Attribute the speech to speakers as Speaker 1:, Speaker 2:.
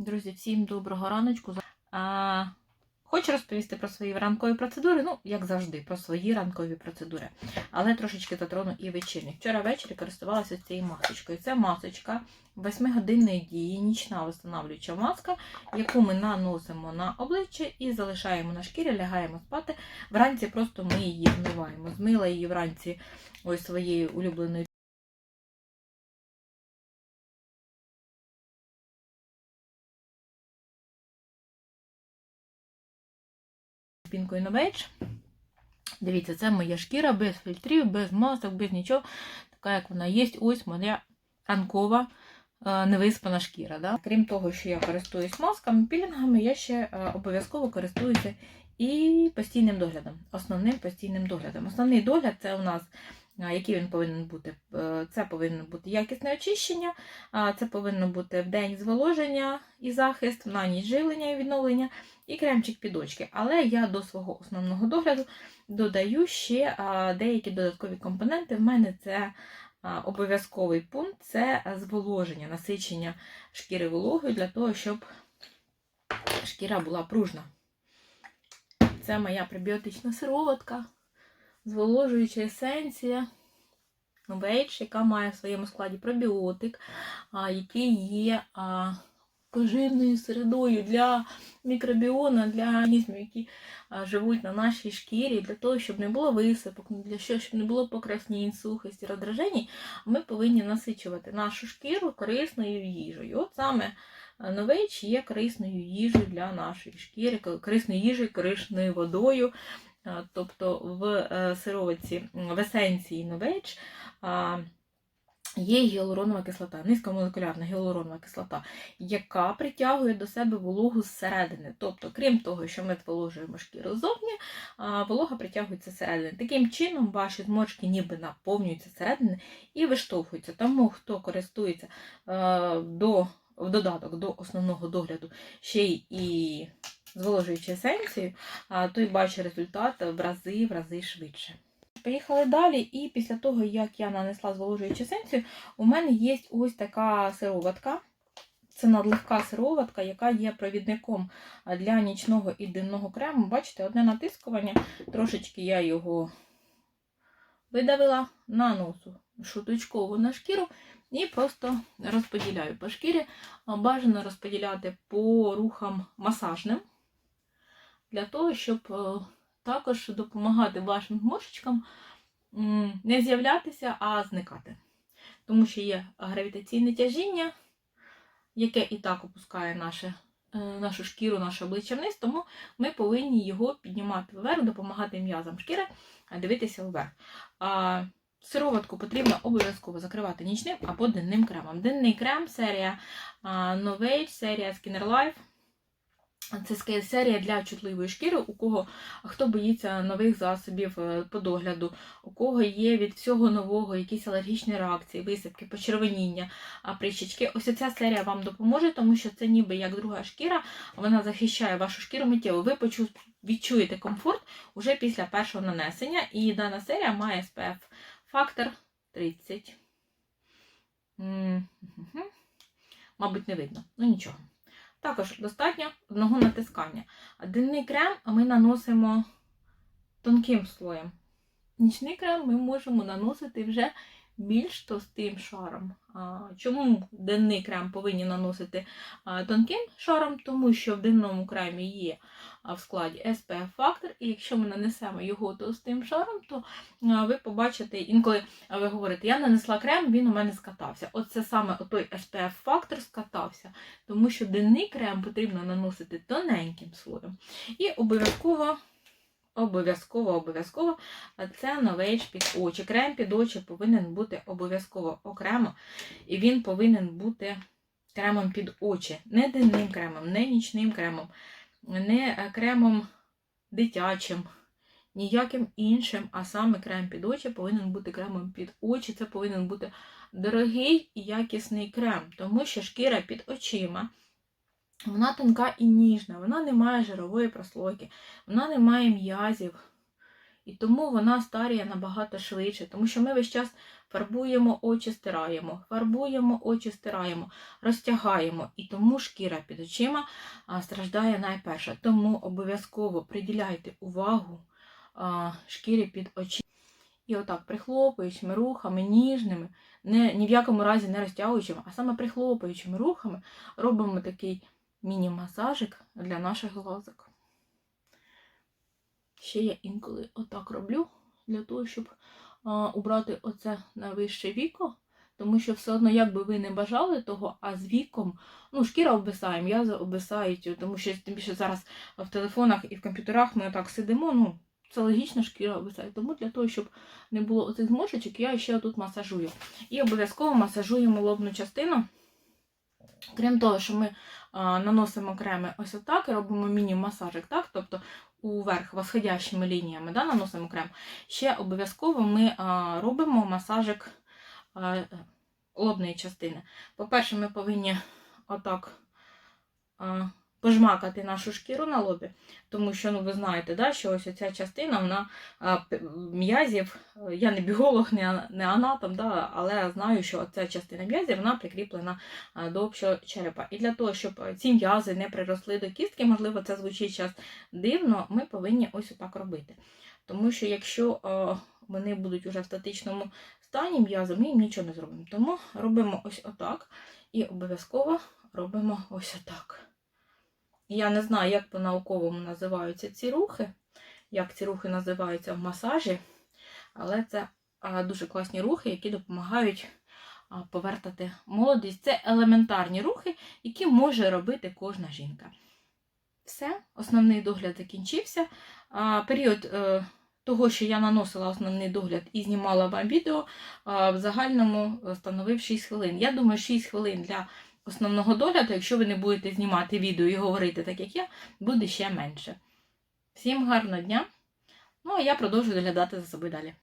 Speaker 1: Друзі, всім доброго раночку. А, хочу розповісти про свої ранкові процедури, ну, як завжди, про свої ранкові процедури. Але трошечки затрону і вечірні. Вчора ввечері користувалася цією масочкою. Це масочка 8-годинної дії, нічна встановлююча маска, яку ми наносимо на обличчя і залишаємо на шкірі, лягаємо спати. Вранці просто ми її вмиваємо. Змила її вранці ось своєю улюбленою пінкою Novage. Дивіться, це моя шкіра без фільтрів, без масок, без нічого. Така, як вона є, ось моя ранкова е, невиспана шкіра. Да? Крім того, що я користуюсь масками, пілінгами, я ще е, обов'язково користуюся і постійним доглядом. Основним постійним доглядом. Основний догляд це у нас. Який він повинен бути? Е, Це повинно бути якісне очищення, це повинно бути в день зволоження і захист, на ніч живлення і відновлення, і кремчик під очки. Але я до свого основного догляду додаю ще деякі додаткові компоненти. В мене це обов'язковий пункт це зволоження, насичення шкіри вологою для того, щоб шкіра була пружна. Це моя пребіотична сироватка, зволожуюча есенція. Новейдж, яка має в своєму складі пробіотик, який є поживною середою для мікробіона, для організмів, які живуть на нашій шкірі, для того, щоб не було висипок, для того, щоб не було покраснень, сухості, роздражень, ми повинні насичувати нашу шкіру корисною їжею. От саме а, є корисною їжею для нашої шкіри, корисною їжею, корисною водою. Тобто в е, сировиці, в есенції Новейдж є гіалуронова кислота, низькомолекулярна гіалуронова кислота, яка притягує до себе вологу зсередини. Тобто, крім того, що ми зволожуємо шкіру ззовні, волога притягується зсередини. Таким чином, ваші зморшки ніби наповнюються зсередини і виштовхуються. Тому, хто користується е, до, в додаток до основного догляду ще й і зволожуючи есенцію, а, той бачить результат в рази, в рази швидше. Поїхали далі, і після того, як я нанесла зволожуючу есенцію, у мене є ось така сироватка. Це надлегка сироватка, яка є провідником для нічного і денного крему. Бачите, одне натискування, трошечки я його видавила, наносу шуточково на шкіру і просто розподіляю по шкірі. Бажано розподіляти по рухам масажним, для того, щоб е, також допомагати вашим зморшечкам м, не з'являтися, а зникати. Тому що є гравітаційне тяжіння, яке і так опускає наше, е, нашу шкіру, наше обличчя вниз, тому ми повинні його піднімати вверх, допомагати м'язам шкіри а дивитися вверх. А, Сироватку потрібно обов'язково закривати нічним або денним кремом. Денний крем, серія Novage, серія Skinner Life. Це серія для чутливої шкіри, у кого хто боїться нових засобів е, по догляду, у кого є від всього нового якісь алергічні реакції, висипки, почервоніння, а, прищички. Ось ця серія вам допоможе, тому що це ніби як друга шкіра, вона захищає вашу шкіру миттєво. Ви відчуєте комфорт уже після першого нанесення. І дана серія має SPF фактор 30. М, мгм. Мабуть, не видно, ну нічого. Також достатньо одного натискання. Денний крем ми наносимо тонким слоєм. Нічний крем ми можемо наносити вже більш товстим шаром. Чому денний крем повинні наносити тонким шаром? Тому що в денному кремі є в складі SPF фактор, і якщо ми нанесемо його товстим шаром, то ви побачите, інколи ви говорите, я нанесла крем, він у мене скатався. Оце саме той SPF фактор скатався, тому що денний крем потрібно наносити тоненьким слоєм. І обов'язково. Обов'язково, обов'язково це Novage під очі. Крем під очі повинен бути обов'язково окремо, і він повинен бути кремом під очі. Не денним кремом, не нічним кремом, не е, кремом дитячим, ніяким іншим, а саме крем під очі повинен бути кремом під очі. Це повинен бути дорогий і якісний крем, тому що шкіра під очима. Вона тонка і ніжна, вона не має жирової прослойки, вона не має м'язів. І тому вона старіє набагато швидше, тому що ми весь час фарбуємо очі, стираємо, фарбуємо очі, стираємо, розтягаємо. І тому шкіра під очима страждає найперше. Тому обов'язково приділяйте увагу шкірі під очі. І отак прихлопуючими рухами, ніжними, не, ні в якому разі не розтягуючими, а саме прихлопуючими рухами робимо такий міні-масажик для наших глазок. Ще я інколи отак роблю, для того, щоб а, убрати оце найвище віко. Тому що все одно, як би ви не бажали того, а з віком, ну, шкіра обвисає, м'язи обвисають, тому що тим більше зараз в телефонах і в комп'ютерах ми отак сидимо, ну, це логічно, шкіра обвисає. Тому для того, щоб не було оцих зморшечок, я ще тут масажую. І обов'язково масажуємо лобну частину. Крім того, що ми а, наносимо креми ось отак і робимо міні-масажик, так? тобто уверх восходящими лініями да, наносимо крем. Ще обов'язково ми а, робимо масажик а, лобної частини. По-перше, ми повинні отак а, пожмакати нашу шкіру на лобі, тому що ну, ви знаєте, да, що ось ця частина вона м'язів. Я не біолог, не, не анатом, да, але знаю, що ця частина м'язів вона прикріплена до общого черепа. І для того, щоб ці м'язи не приросли до кістки, можливо, це звучить час дивно, ми повинні ось отак робити. Тому що якщо а, вони будуть уже в статичному стані м'язи, ми їм нічого не зробимо. Тому робимо ось отак і обов'язково робимо ось отак. Я не знаю, як по-науковому називаються ці рухи, як ці рухи називаються в масажі, але це дуже класні рухи, які допомагають повертати молодість. Це елементарні рухи, які може робити кожна жінка. Все, основний догляд закінчився. Період е, того, що я наносила основний догляд і знімала вам відео, в загальному е, становив 6 хвилин. Я думаю, 6 хвилин для основного догляду, якщо ви не будете знімати відео і говорити так, як я, буде ще менше. Всім гарного дня! Ну, а я продовжую доглядати за собою далі.